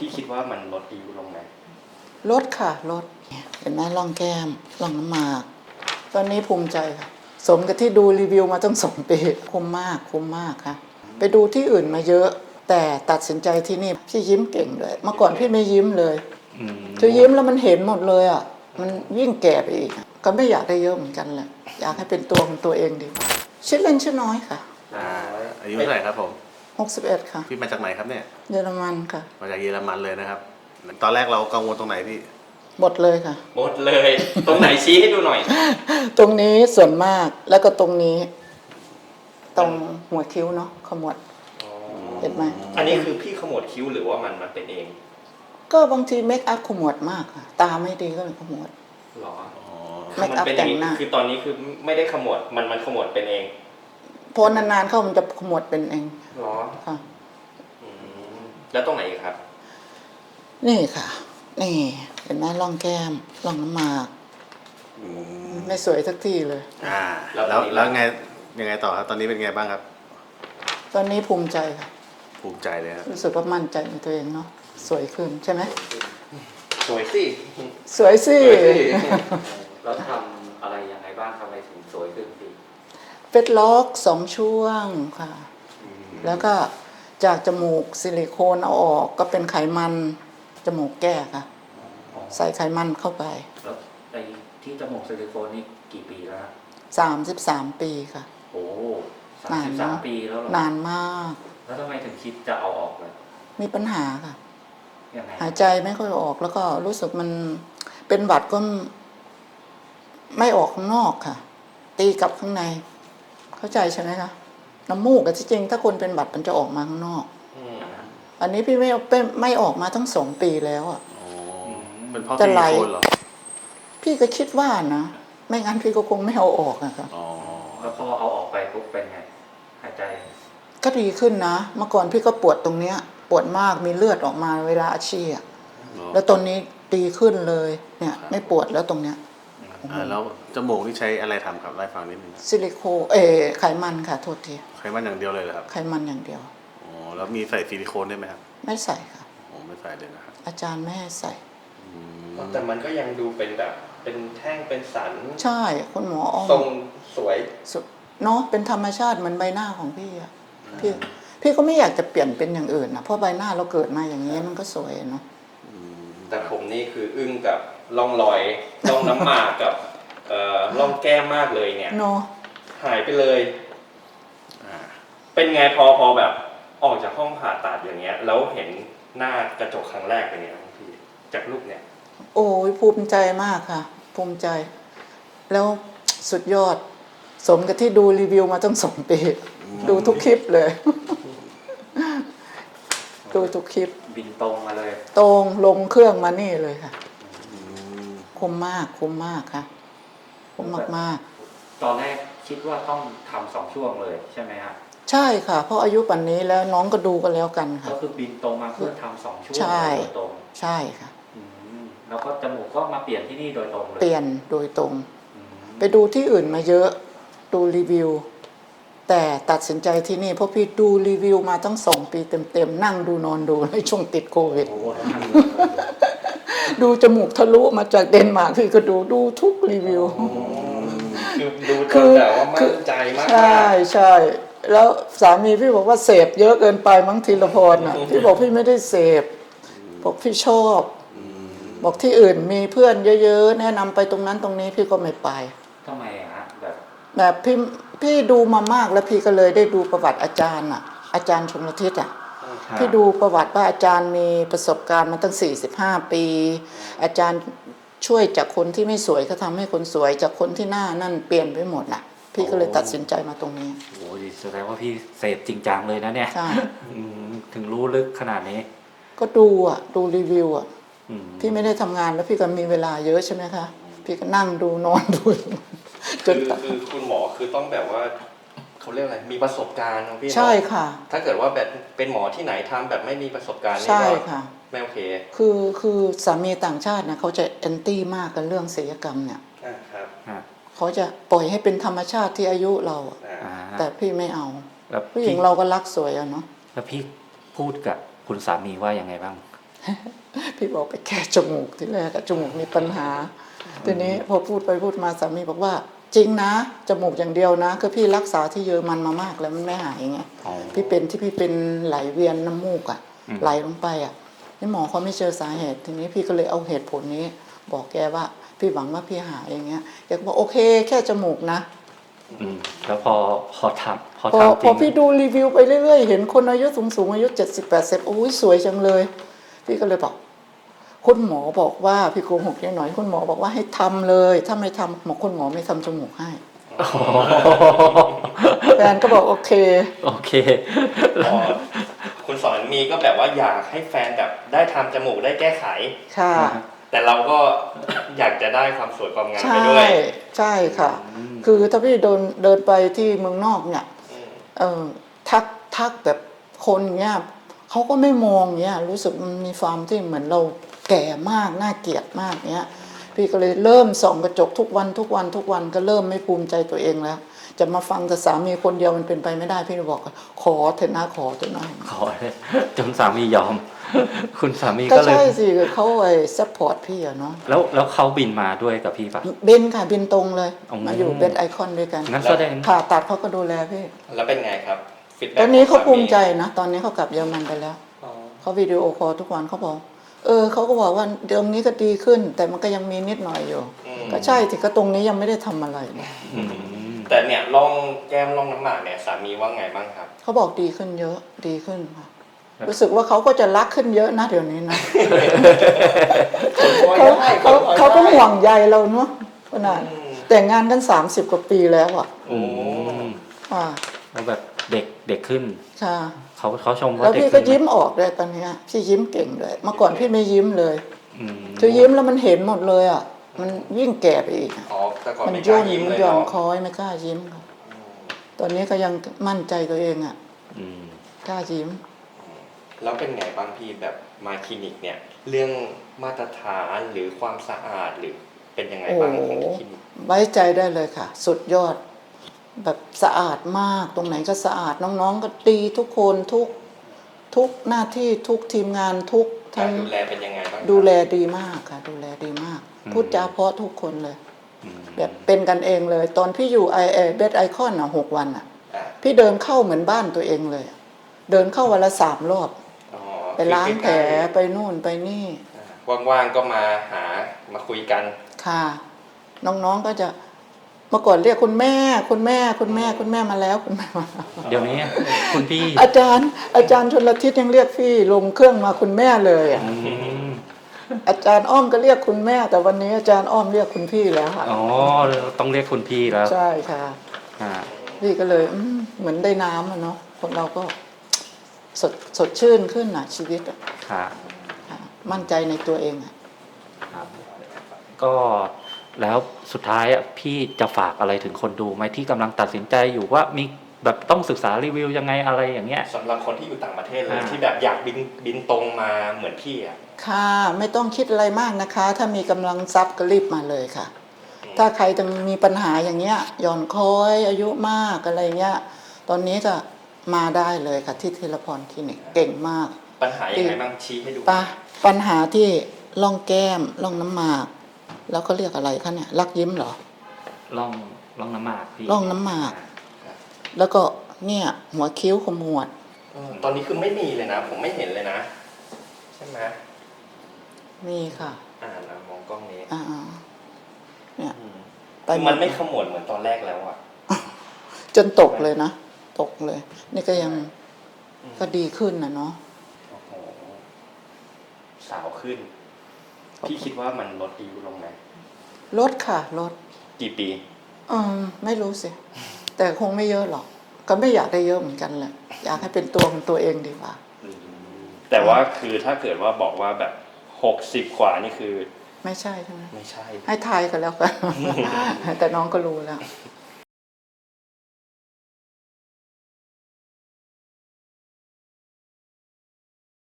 พี่คิดว่ามันลดอายุลงไหมลดค่ะลดเห็นไหมร่องแก้มร่องน้ำหมาก ตอนนี้ภูมิใจค่ะ สมกับที่ดูรีวิวมาตั้งสองปีคุ้มมากคุ้มมากค่ะ ไปดูที่อื่นมาเยอะ แต่ตัดสินใจที่นี่พี่ยิ้มเก่งเลยเมื่อก่อนพี่ไม่ยิ้มเลยคือยิ้มแล้วมันเห็นหมดเลยอะมันยิ่งแก่ไปอีก ก็ไม่อยากได้เยอะเหมือนกันแหละอยากให้เป็นตัวของตัวเองดีกว่าชื่อเล่นชื่อน้อยค่ะอ่าอายุเท่าไหร่ครับผม 61 ค่ะ พี่มาจากไหนครับเนี่ย เยอรมันค่ะ มาจากเยอรมันเลยนะครับ ตอนแรกเรากังวลตรงไหนพี่ หมดเลยค่ะ หมดเลย ตรงไหนชี้ให้ดูหน่อย ตรงนี้ส่วนมากแล้วก็ตรงนี้ ตรงหัวคิ้วเนาะขมวดเห็นไหมอันนี้คือพี่ขมวดคิ้วหรือว่ามันมันเป็นเอง ก็บางทีเมคอัพขมวดมากค่ะ ตาไม่ดีก็เลยขมวดหรออ๋อเมคมัอัพเป็นอแต่ย่างงนี้หน้าคือตอนนี้คือไม่ได้ขมวดมันมันขมวดเป็นเองเพราะนานๆเข้ามันจะขมวดเป็นเองหรอค่ะอืมแล้วตรงไหนอีกครับ นี่ค่ะ นี่ เห็นไหมร่องแก้มร่องน้ำหมาก อืมไม่สวยสักทีเลย อ่าแล้วแล้วตอนนี้แล้วไงยังไงต่อครับ ตอนนี้เป็นไงบ้างครับ ตอนนี้ภูมิใจค่ะ ภูมิใจเลยครับรู้สึกว่ามั่นใจในตัวเองเนาะสวยขึ้นใช่ไหมสวยสิสวยสิ แล้วทำอะไรยังไงบ้างทำไมถึงสวยขึ้นพี่ เฟซล็อกสองช่วงค่ะ แล้วก็จากจมูกซิลิโคนเอาออกก็เป็นไขมันจมูกแก้ค่ะ ใส่ไขมันเข้าไปแล้วไอ้ที่จมูกซิลิโคนนี่กี่ปีแล้วฮะ33ปีค่ะ โอ้สามนานสิบเนสามอะปีแล้วเหรอนานมาก แล้วทำไมถึงคิดจะเอาออกเลยมีปัญหาค่ะ ยังไงหายใจไม่ค่อยออกแล้วก็รู้สึกมันเป็นหวัดก็ไม่ออกข้างนอกค่ะ ตีกลับข้างใน เข้าใจใช่ไหมคะน้ำมูกอะที่จริง ถ้าคนเป็นหวัดมันจะออกมาข้างนอกอืมอันนี้พี่ไม่ไม่ไม่ออกมาตั้งสองปีแล้วอะอ๋อเป็นเพราะจะซิไหลลิโคนเหรอพี่ก็คิดว่านะ ไม่งั้นพี่ก็คงไม่เอาออกอะค่ะอ๋อแล้วพอเอาออกไปปุ๊บเป็นไงหายใจ ก็ดีขึ้นนะ เมื่อก่อนพี่ก็ปวดตรงเนี้ย ปวดมากมีเลือดออกมาเวลาอาชีอะแล้วตอนนี้ดีขึ้นเลย เนี่ย ไม่ปวดแล้วตรงเนี้ย อ่าแล้วจมูกนี่ใช้อะไรทำครับไล่าให้ฟังนิดนึงซิลิโคนเออไขมันค่ะโทษทีใช้มันอย่างเดียวเลยเหรอครับไขมันอย่างเดียว อ๋อแล้วมีใส่ซิลิโคนได้ไหมครับไม่ใส่ค่ะ ผมไม่ใส่เลยนะครับอาจารย์ไม่ให้ใส่ อืมแต่มันก็ยังดูเป็นแบบเป็นแท่งเป็นสันใช่คุณหมออ้อมทรงสวย สุดเนาะเป็นธรรมชาติเหมือนใบหน้าของพี่อะพี่พี่ก็ไม่อยากจะเปลี่ยนเป็นอย่างอื่นนะเพราะใบหน้าเราเกิดมาอย่างนี้มันก็สวยอะเนาะอืม แต่ผมนี่คืออึ้งกับร่องรอยร่องน้ำหมากกับเอ่อร่องแก้มมากเลยเนี่ย เนาะหายไปเลยอ่าเป็นไงพอพอแบบ ออกจากห้องผ่าตัดอย่างเงี้ย แล้วเห็นหน้ากระจกครั้งแรกเป็นไงบ้างพี่จากรูปเนี่ย โอ้ยภูมิใจมากค่ะ ภูมิใจ แล้วสุดยอด สมกับที่ดูรีวิวมาตั้งสองปี ดูทุกคลิปเลย ดูทุกคลิป บินตรงมาเลยตรงลงเครื่องมานี่เลยค่ะอืมคุ้มมากคุ้มมากค่ะคุ้มมากมากตอนแรกคิดว่าต้องทำสองช่วงเลยใช่ไหมฮะๆ ใช่ค่ะ เพราะอายุปันนี้แล้วน้องก็ดูกันแล้วกันค่ะ ก็คือบินตรงมาเพื่อทำสองช่วงใช่ โดยตรงใช่ค่ะ อืมแล้วก็จมูกก็มาเปลี่ยนที่นี่โดยตรงเลยเปลี่ยนโดยตรง อืมไปดูที่อื่นมาเยอะ ดูรีวิว แต่ตัดสินใจที่นี่เพราะพี่ดูรีวิวมาตั้งสองปีเต็มๆนั่งดูนอนดูในช่วงติดโควิดโอ้โหแล้วทำเลยดูจมูกทะลุมาจากเดนมาร์กพี่ก็ดูดูทุกรีวิว คือดูจคืนอแบบว่ามั่นใจมากใช่ใช่แล้วสามีพี่บอกว่าเสพเยอะเกินไปมั้งธีรพรน่ะพี่บอกพี่ไม่ได้เสพบอกพี่ชอบ บอกที่อื่นมีเพื่อนเยอะ ๆ แนะนำไปตรงนั้นตรงนี้พี่ก็ไม่ไปทำไมอะฮะแบบแบบพี่ พี่ดูมามากแล้วพี่ก็เลยได้ดูประวัติอาจารย์อะ อาจารย์ชมรทิศอะพี่ดูประวัติว่าอาจารย์มีประสบการณ์มาตั้ง 45 ปี อาจารย์ช่วยจากคนที่ไม่สวยก็ทำให้คนสวยจากคนที่หน้านั่นเปลี่ยนไปหมดน่ะ พี่ก็เลยตัดสินใจมาตรงนี้โอ้โหแสดงว่าพี่เสพจริงจังเลยนะเนี่ยใช่อืมถึงรู้ลึกขนาดนี้ ก็ดูอะ ดูรีวิวอะอืมพี่ไม่ได้ทำงานแล้วพี่ก็มีเวลาเยอะใช่ไหมคะ พี่ก็นั่งดูนอนดู จคืนอคือคุณหมอคือต้องแบบว่าเขาเรียกอะไรมีประสบการณ์ของพี่เนอะใช่ค่ะ ถ้าเกิดว่าแบบเป็นหมอที่ไหนทำแบบไม่มีประสบการณ์นี่ใช่ก็ค่ะ ไม่โอเคคือคือสามีต่างชาตินะเขาจะแอนตี้มากกับเรื่องศิลปกรรมเนี่ยอ่าครับฮะเขาจะปล่อยให้เป็นธรรมชาติที่อายุเราอะอ่าอ่าแต่พี่ไม่เอา แล้วผู้หญิงเราก็รักสวยอะเนาะ แล้วพี่พูดกับคุณสามีว่ายังไงบ้าง พี่บอกไปแก้จมูกที่แรกอะจมูกมีปัญหา ทีนี้พอพูดไปพูดมาสามีบอกว่า จริงนะ จมูกอย่างเดียวนะ คือพี่รักษาที่เยอรมันมามากแล้วมันไม่หายไงอ๋อพี่เป็นที่พี่เป็นไหลเวียนน้ำมูกอะอืมไหลลงไปอะนี่หมอเขาไม่เจอสาเหตุทีนี้พี่ก็เลยเอาเหตุผลนี้ บอกแกว่า พี่หวังว่าพี่หายอย่างเงี้ยแกก็บอกโอเค แค่จมูกนะอืมแล้วพอพอทำพอพอทำจพริองพี่ดูรีวิวไปเรื่อยๆ เห็นคนอายุสูงสูงๆอายุเจ็ดสิบแปดสิบโอ้ยสวยจังเลย พี่ก็เลยบอก คุณหมอบอกว่าพี่โกหกนิดหน่อย คุณหมอบอกว่าให้ทำเลย ถ้าไม่ทำหมอคุณหมอไม่ทำจมูกให้อ๋อแฟนก็บอกโอเค โอเคอ๋อคุณสอนมีก็แบบว่าอยากให้แฟนแบบได้ทำจมูกได้แก้ไข ค่ะ แต่เราก็อยากจะได้ความสวยความงามใช่ไปด้วย ใช่ค่ะอืมคือถ้าพี่เดินเดินไปที่เมืองนอกเนี่ยอืมเออทักทักแบบคนเนี้ยเขาก็ไม่มองเนี้ยรู้สึกมันมีความที่เหมือนเรา แก่มากน่าเกลียดมากเนี้ยพี่ก็เลยเริ่มส่องกระจกทุกวันทุกวันทุกวันก็เริ่มไม่ภูมิใจตัวเองแล้ว จะมาฟังแต่สามีคนเดียวมันเป็นไปไม่ได้ พี่เลยบอกว่าขอเถอะนะขอเถอะนะขอเลยจนสามียอม คุณสามีก็ก็เลยใช่สิเขาไอ้ซัพพอร์ตพี่อะเนาะแล้วแล้วเขาบินมาด้วยกับพี่ปะบินค่ะบินตรงเลยอ๋อมาอยู่เบสไอคอนด้วยกันงั้นแสดงผ่าตัดเขาก็ดูแลพี่แล้วเป็นไงครับ feedback ตอนนี้เขาขงสภูมิใจนะ ตอนนี้เขากลับเยอรมันไปแล้วอ๋อเขาวิดีโอคอลทุกวันเขาบอก เออเขาก็บอกว่าเดิมนี้ก็ดีขึ้น แต่มันก็ยังมีนิดหน่อยอยู่ อืม ก็ใช่ที่ก็ตรงนี้ยังไม่ได้ทำอะไรเลยอืมแต่เนี่ยร่องแก้มร่องน้ำหมากเนี่ยสามีว่าไงบ้างครับ เขาบอกดีขึ้นเยอะดีขึ้นค่ะรู้สึกว่าเขาก็จะรักขึ้นเยอะนะเดี๋ยวนี้นะเขาเขาเขาก็ห่วงใยเราเนาะขนาดอืม แต่งงานกัน 30 กว่าปีแล้วอะโอ้ค่ะแล้วแบบเด็กเด็กขึ้น ค่ะ เขาเขาชมแล้ว่าวเด็กพี่ขึ้ก็นไหยิ้มออกเลยตอนเนี้ยพี่ยิ้มเก่งเลยเมื่อก่อนพี่ไม่ยิ้มเลยอืมคือยิ้มแล้วมันเห็นหมดเลยอะ มันยิ่งแก่ไปอีกอะอ๋อแต่ก่อนมันไม่กล้าย่นยิ้มเลยหย่อนเนาะคอยไม่กล้ายิ้มค่ะตอนนี้ก็ยังมั่นใจตัวเองอะอืมกล้ายิ้ม แล้วเป็นไงบ้างพี่แบบมาคลินิกเนี่ย เรื่องมาตรฐานหรือความสะอาดหรือเป็นยังไงบ้างโอ้ของโห คลินิกไว้ใจได้เลยค่ะ สุดยอด แบบสะอาดมากตรงไหนก็สะอาดน้องๆก็ดีทุกคนทุกทุกหน้าที่ทุกทีมงานทุกกาทั้รงดูแลเป็นยังไงบ้างครับดูแลดีมากค่ะ ดูแลดีมาก พูดจาเพราะทุกคนเลยอืมแบบเป็นกันเองเลย ตอนพี่อยู่ไอเอเบสไอคอนอะหกวันอะอะพี่เดินเข้าเหมือนบ้านตัวเองเลยอะเดินเข้าวันละสามรอบอ๋อไปล้างแผลคือไปนู่นไปนี่ใกล้ๆอะว่างๆก็มาหามาคุยกันค่ะ น้องๆก็จะเมื่อก่อนเรียกคุณแม่ คุณแม่ คุณแม่ คุณแม่มาแล้วคุณแม่มาแล้วเดี๋ยวนี้คุณพี่อาจารย์ อาจารย์ชนละทิศยังเรียกพี่ลงเครื่องมาคุณแม่เลยอะอืมอาจารย์อ้อมก็เรียกคุณแม่ แต่วันนี้อาจารย์อ้อมเรียกคุณพี่แล้วค่ะอ๋อต้องเรียกคุณพี่แล้ว ใช่ค่ะอ่าพี่ก็เลยอืมเหมือนได้น้ำอะเนาะคนเราก็สดสดชื่นขึ้นนะชีวิตอะค่ะค่ะมั่นใจในตัวเองอะครับก็ แล้วสุดท้ายอะพี่จะฝากอะไรถึงคนดูไหมที่กำลังตัดสินใจอยู่ว่ามีแบบต้องศึกษารีวิวยังไงอะไรอย่างเงี้ยสำหรับคนที่อยู่ต่างประเทศเลยอ่าที่แบบอยากบินบินตรงมาเหมือนพี่อะค่ะไม่ต้องคิดอะไรมากนะคะ ถ้ามีกำลังทรัพย์ก็รีบมาเลยค่ะ ถ้าใครจะมีปัญหาอย่างเงี้ยหย่อนคอยอายุมากอะไรเงี้ยตอนนี้ก็มาได้เลยค่ะที่เทเลพรคลินิกเก่งมาก ปัญหายังไงบ้างชี้ให้ดูปะปัญหาที่ร่องแก้มร่องน้ำหมาก แล้วก็เรียกอะไรคะเนี่ยรักยิ้มเหรอล่องล่องน้ำหมากพี่ร่องน้ำหมาก แล้วก็เนี่ยหัวคิ้วขมวดเออตอนนี้คือไม่มีเลยนะ ผมไม่เห็นเลยนะ ใช่ไหมมีค่ะ อ่านะมองกล้องนี้อ่าเนี่ยอืมไปคือมันไม่ขมวดเหมือนตอนแรกแล้วอะจนตกเลยนะ ตกเลย นี่ก็ยังก็ดีขึ้นนะเนาะโอ้โหสาวขึ้น พี่คิดว่ามันลดอายุลงไหมลดค่ะลดกี่ปีอืมไม่รู้สิ แต่คงไม่เยอะหรอก ก็ไม่อยากได้เยอะเหมือนกันแหละอยากให้เป็นตัวของตัวเองดีกว่า แต่ว่าคือถ้าเกิดว่าบอกว่าแบบหกสิบกว่านี่คือ ไม่ใช่ใช่ไหมไม่ใช่ ให้ทายกันแล้วกัน แต่น้องก็รู้แล้ว